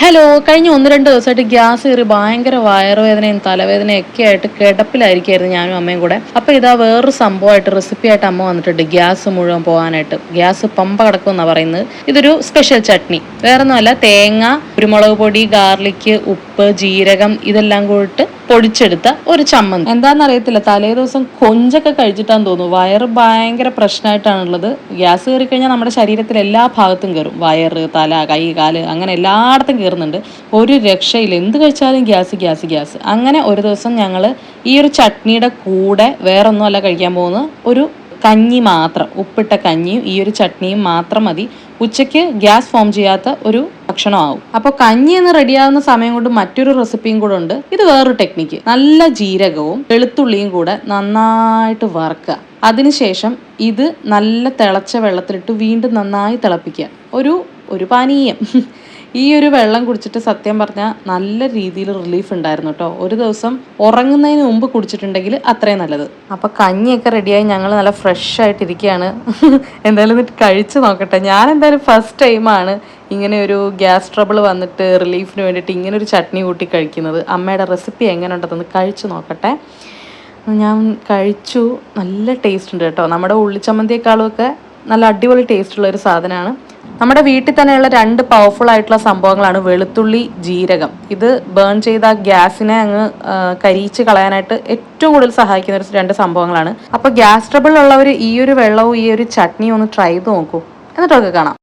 Hello കഴിഞ്ഞ ഒന്ന് രണ്ട് ദിവസമായിട്ട് ഗ്യാസ് കയറി ഭയങ്കര വയറുവേദനയും തലവേദനയും ഒക്കെ ആയിട്ട് കിടപ്പിലായിരിക്കായിരുന്നു ഞാനും അമ്മയും കൂടെ. അപ്പൊ ഇതാ വേറൊരു സംഭവമായിട്ട് റെസിപ്പി ആയിട്ട് അമ്മ വന്നിട്ടുണ്ട് ഗ്യാസ് മുഴുവൻ പോകാനായിട്ട്. ഗ്യാസ് പമ്പ കിടക്കും എന്നാ പറയുന്നത്. ഇതൊരു സ്പെഷ്യൽ ചട്നി. വേറൊന്നുമല്ല തേങ്ങ കുരുമുളക് പൊടി ഗാർലിക് ഉപ്പ് ജീരകം ഇതെല്ലാം കൂടിട്ട് പൊടിച്ചെടുത്ത ഒരു ചമ്മന്തി. എന്താണെന്ന് അറിയത്തില്ല തലേ ദിവസം കൊഞ്ചൊക്കെ കഴിച്ചിട്ടാന്ന് തോന്നുന്നു. വയറ് ഭയങ്കര പ്രശ്നമായിട്ടാണുള്ളത് ഗ്യാസ് കയറി കഴിഞ്ഞാൽ നമ്മുടെ ശരീരത്തിൽ എല്ലാ ഭാഗത്തും കയറും. വയറ് തല കൈ കാൽ അങ്ങനെ എല്ലായിടത്തും കയറുന്നുണ്ട്. ഒരു രക്ഷയില്ല. എന്ത് കഴിച്ചാലും ഗ്യാസ് ഗ്യാസ് ഗ്യാസ്. അങ്ങനെ ഒരു ദിവസം ഞങ്ങൾ ഈ ഒരു ചട്നിയുടെ കൂടെ വേറൊന്നുമല്ല കഴിക്കാൻ പോകുന്നത്. ഒരു കഞ്ഞി മാത്രം ഉപ്പിട്ട കഞ്ഞിയും ഈ ഒരു ചട്നിയും മാത്രം മതി. ഉച്ചയ്ക്ക് ഗ്യാസ് ഫോം ചെയ്യാത്ത ഒരു ഭക്ഷണമാവും. അപ്പോൾ കഞ്ഞി എന്ന് റെഡിയാവുന്ന സമയം കൊണ്ട് മറ്റൊരു റെസിപ്പിയും കൂടെ ഉണ്ട്. ഇത് വേറൊരു ടെക്നിക്ക് നല്ല ജീരകവും വെളുത്തുള്ളിയും കൂടെ നന്നായിട്ട് വറുക്കുക. അതിനുശേഷം ഇത് നല്ല തിളച്ച വെള്ളത്തിലിട്ട് വീണ്ടും നന്നായി തിളപ്പിക്കുക. ഒരു ഒരു പാനീയം. ഈ ഒരു വെള്ളം കുടിച്ചിട്ട് സത്യം പറഞ്ഞാൽ നല്ല രീതിയിൽ റിലീഫ് ഉണ്ടായിരുന്നു കേട്ടോ ഒരു ദിവസം ഉറങ്ങുന്നതിന് മുമ്പ് കുടിച്ചിട്ടുണ്ടെങ്കിൽ അത്രയും നല്ലത്. അപ്പോൾ കഞ്ഞിയൊക്കെ റെഡിയായി ഞങ്ങൾ നല്ല ഫ്രഷ് ആയിട്ടിരിക്കുകയാണ് എന്തായാലും ഇത് കഴിച്ച് നോക്കട്ടെ. ഞാൻ എന്തായാലും ഫസ്റ്റ് ടൈമാണ് ഇങ്ങനെ ഒരു ഗ്യാസ് ട്രബിൾ വന്നിട്ട് റിലീഫിന് വേണ്ടിയിട്ട് ഇങ്ങനെ ഒരു ചട്നി കൂട്ടി കഴിക്കുന്നത്. അമ്മയുടെ റെസിപ്പി എങ്ങനെ ഉണ്ടെന്ന് കഴിച്ച് നോക്കട്ടെ. ഞാൻ കഴിച്ചു. നല്ല ടേസ്റ്റ് ഉണ്ട് കേട്ടോ. നമ്മുടെ ഉള്ളിച്ചമ്മന്തിയേക്കാളും ഒക്കെ നല്ല അടിപൊളി ടേസ്റ്റ് ഉള്ള ഒരു സാധനമാണ്. നമ്മുടെ വീട്ടിൽ തന്നെയുള്ള രണ്ട് പവർഫുൾ ആയിട്ടുള്ള സംഭവങ്ങളാണ് വെളുത്തുള്ളി ജീരകം. ഇത് ബേൺ ചെയ്ത ഗ്യാസിനെ അങ്ങ് കരിയിച്ച് കളയാനായിട്ട് ഏറ്റവും കൂടുതൽ സഹായിക്കുന്ന ഒരു രണ്ട് സംഭവങ്ങളാണ്. അപ്പോൾ ഗ്യാസ് ട്രബിൾ ഉള്ളവർ ഈ ഒരു വെള്ളവും ഈ ഒരു ചട്നിയും ഒന്ന് ട്രൈ ചെയ്ത് നോക്കൂ. എന്നിട്ടൊക്കെ കാണാം.